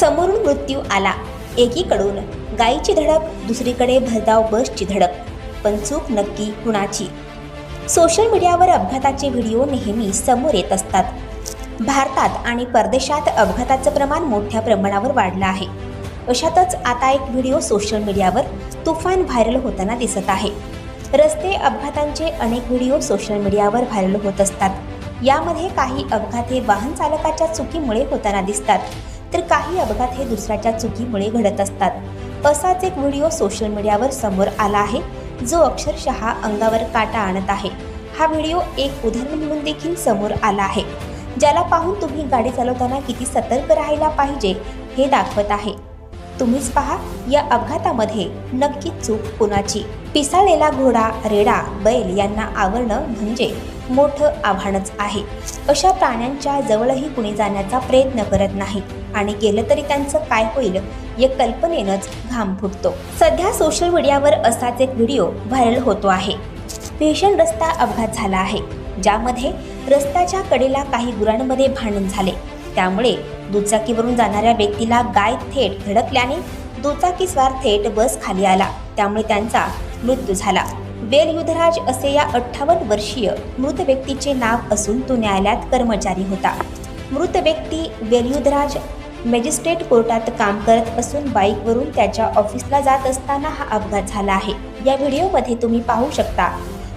समोरून मृत्यू आला. एकीकडून गायीची धडक दुसरीकडे भरधाव बसची धडक. पण चूक नक्की कुणाची? सोशल मीडियावर अपघाताचे व्हिडिओ नेहमी समोर येत असतात. भारतात आणि परदेशात अपघाताचं प्रमाण मोठ्या प्रमाणावर वाढलं आहे. अशातच आता एक व्हिडिओ सोशल मीडियावर तुफान व्हायरल होताना दिसत आहे. रस्ते अपघातांचे अनेक व्हिडिओ सोशल मीडियावर व्हायरल होत असतात. यामध्ये काही अपघात हे वाहन चालकाच्या चुकीमुळे होताना दिसतात. तर काही अपघात हे दुसऱ्याच्या चुकीमुळे घडत असतात. असाच एक व्हिडिओ सोशल मीडियावर समोर आला आहे जो अक्षरशः अंगावर काटा आणत आहे. हा व्हिडिओ एक उदाहरण म्हणून देखील समोर आला आहे. ज्याला पाहून तुम्ही गाडी चालवताना किती सतर्क राहायला पाहिजे हे दाखवत आहे. तुम्हीच पहा या अपघातामध्ये नक्की चूक कुणाची? पिसाळलेला घोडा रेडा बैल यांना आवरणं म्हणजे मोठं आव्हानच आहे. अशा प्राण्यांच्या जवळही कुणी जाण्याचा प्रयत्न करत नाही आणि गेलं तरी त्यांचं काय होईल या कल्पनेनंच घाम फुटतो. सध्या सोशल मीडियावर असाच एक व्हिडिओ व्हायरल होतो आहे. भीषण रस्ता अपघात झाला आहे ज्यामध्ये रस्त्याच्या कडेला काही गुरांमध्ये भांडण झाले. त्यामुळे दुचाकीवरून जाणाऱ्या व्यक्तीला गाय थेट धडकल्याने दुचाकीस्वार थेट बस खाली आला. त्यामुळे त्यांचा मृत्यू झाला. वेलयुधराज असे या अठ्ठावन्न वर्षीय मृत व्यक्तीचे नाव असून तो न्यायालयात कर्मचारी होता. मृत व्यक्ती वेलयुधराज मॅजिस्ट्रेट कोर्टात काम करत असून बाईकवरून त्याच्या ऑफिसला जात असताना हा अपघात झाला आहे. या व्हिडिओमध्ये तुम्ही पाहू शकता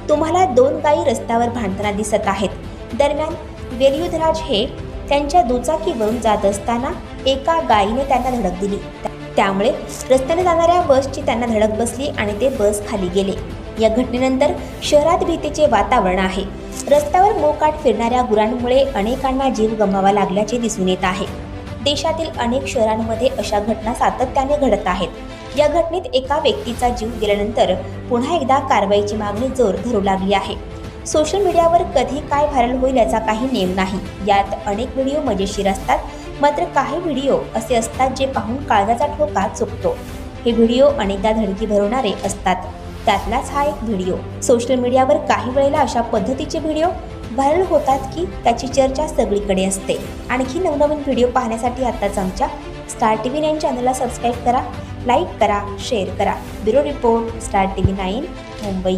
तुम्हाला दोन गायी रस्त्यावर भांडताना दिसत आहेत. दरम्यान वेलयुधराज हे त्यांच्या दुचाकीवरून जात असताना एका गायीने त्यांना धडक दिली. त्यामुळे रस्त्याने जाणाऱ्या बसची त्यांना धडक बसली आणि ते बस खाली गेले. या घटनेनंतर शहरात भीतीचे वातावरण आहे. रस्त्यावर मोकाट फिरणाऱ्या गुरांमुळे अनेकांना जीव गमवावा लागल्याचे दिसून येत आहे. देशातील अनेक शहरांमध्ये अशा घटना सातत्याने घडत आहेत. या घटनेत एका व्यक्तीचा जीव गेल्यानंतर पुन्हा एकदा कारवाईची मागणी जोर धरू लागली आहे. सोशल मीडियावर कधी काय व्हायरल होईल याचा काही नेम नाही. यात अनेक व्हिडिओ मजेशीर असतात. मात्र काही व्हिडिओ असे असतात जे पाहून काळजाचा ठोका चुकतो. हे व्हिडिओ अनेकदा धडकी भरवणारे असतात. त्यातलाच हा एक व्हिडिओ. सोशल मीडियावर काही वेळेला अशा पद्धतीचे व्हिडिओ व्हायरल होतात की त्याची चर्चा सगळीकडे असते. आणखी नवनवीन व्हिडिओ पाहण्यासाठी आत्ताच आमच्या स्टार टी व्ही नाईन चॅनलला सबस्क्राईब करा लाईक करा शेअर करा. Bureau report Star T V nine Mumbai.